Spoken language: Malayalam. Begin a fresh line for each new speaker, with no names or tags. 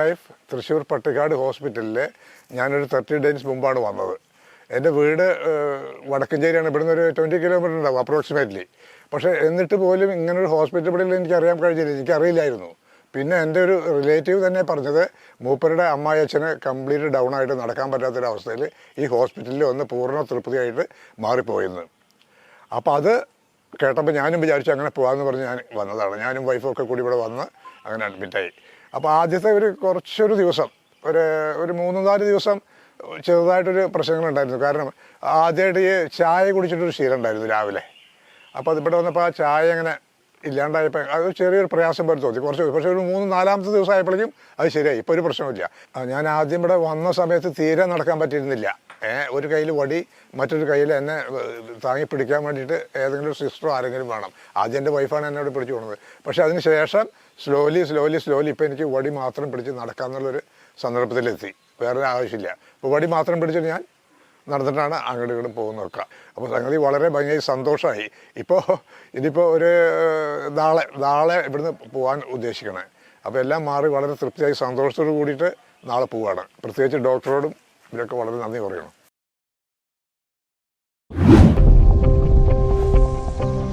ലൈഫ് തൃശ്ശൂർ പട്ടിക്കാട് ഹോസ്പിറ്റലിൽ ഞാനൊരു തേർട്ടി ഡേയ്സ് മുമ്പാണ് വന്നത്. എന്റെ വീട് വടക്കഞ്ചേരിയാണ്. ഇവിടുന്ന് ഒരു ട്വന്റി കിലോമീറ്റർ ഉണ്ടാവും അപ്രോക്സിമേറ്റ്ലി പക്ഷേ എന്നിട്ട് പോലും ഇങ്ങനൊരു ഹോസ്പിറ്റൽ ഇവിടെ എനിക്ക് അറിയാൻ കഴിഞ്ഞില്ല എനിക്കറിയില്ലായിരുന്നു. പിന്നെ എന്റെ ഒരു റിലേറ്റീവ് തന്നെ പറഞ്ഞത് മൂപ്പരുടെ അമ്മായച്ഛന് കംപ്ലീറ്റ് ഡൗൺ ആയിട്ട് നടക്കാൻ പറ്റാത്തൊരവസ്ഥയിൽ ഈ ഹോസ്പിറ്റലിൽ ഒന്ന് പൂർണ തൃപ്തിയായിട്ട് മാറിപ്പോയെന്ന്. അപ്പോൾ അത് കേട്ടപ്പോൾ ഞാനും വിചാരിച്ചു അങ്ങനെ പോകാമെന്ന് പറഞ്ഞ് ഞാൻ വന്നതാണ്. ഞാനും വൈഫും ഒക്കെ കൂടി ഇവിടെ വന്ന് അങ്ങനെ അഡ്മിറ്റായി അപ്പോൾ ആദ്യത്തെ ഒരു കുറച്ചൊരു ദിവസം ഒരു ഒരു മൂന്ന് നാല് ദിവസം ചെറുതായിട്ടൊരു പ്രശ്നങ്ങളുണ്ടായിരുന്നു. കാരണം ആദ്യമായിട്ട് ഈ ചായ കുടിച്ചിട്ടൊരു ശീലം ഉണ്ടായിരുന്നു രാവിലെ അപ്പോൾ അതിവിടെ വന്നപ്പോൾ ആ ചായ അങ്ങനെ ഇല്ലാണ്ടായപ്പോൾ അത് ചെറിയൊരു പ്രയാസം പോലെ തോന്നി. കുറച്ച് പക്ഷേ ഒരു മൂന്ന് നാലാമത്തെ ദിവസം ആയപ്പോഴേക്കും അത് ശരിയായി. ഇപ്പോൾ ഒരു പ്രശ്നമില്ല ഞാൻ ആദ്യം ഇവിടെ വന്ന സമയത്ത് തീരെ നടക്കാൻ പറ്റിയിരുന്നില്ല. ഒരു കയ്യിൽ വടി മറ്റൊരു കയ്യിൽ എന്നെ താങ്ങി പിടിക്കാൻ വേണ്ടിയിട്ട് ഏതെങ്കിലും ഒരു സിസ്റ്ററോ ആരെങ്കിലും വേണം. ആദ്യം എന്റെ വൈഫാണ് എന്നോട് പിടിച്ചു പോകുന്നത് പക്ഷേ അതിന് ശേഷം സ്ലോലി സ്ലോലി സ്ലോലി ഇപ്പോൾ എനിക്ക് വടി മാത്രം പിടിച്ച് നടക്കാമെന്നുള്ളൊരു സന്ദർഭത്തിലെത്തി. വേറെ ആവശ്യമില്ല. അപ്പോൾ വടി മാത്രം പിടിച്ചിട്ട് ഞാൻ നടന്നിട്ടാണ് അങ്ങോട്ടും പോകുന്ന പോകുന്നതൊക്കെ. അപ്പോൾ സംഗതി വളരെ ഭയങ്കര സന്തോഷമായി ഇപ്പോൾ ഇനിയിപ്പോൾ ഒരു നാളെ നാളെ ഇവിടുന്ന് പോകാൻ ഉദ്ദേശിക്കണേ. അപ്പോൾ എല്ലാം മാറി വളരെ തൃപ്തിയായി സന്തോഷത്തോട് കൂടിയിട്ട് നാളെ പോവുകയാണ് പ്രത്യേകിച്ച് ഡോക്ടറോടും ഇവരൊക്കെ വളരെ നന്ദി പറയണം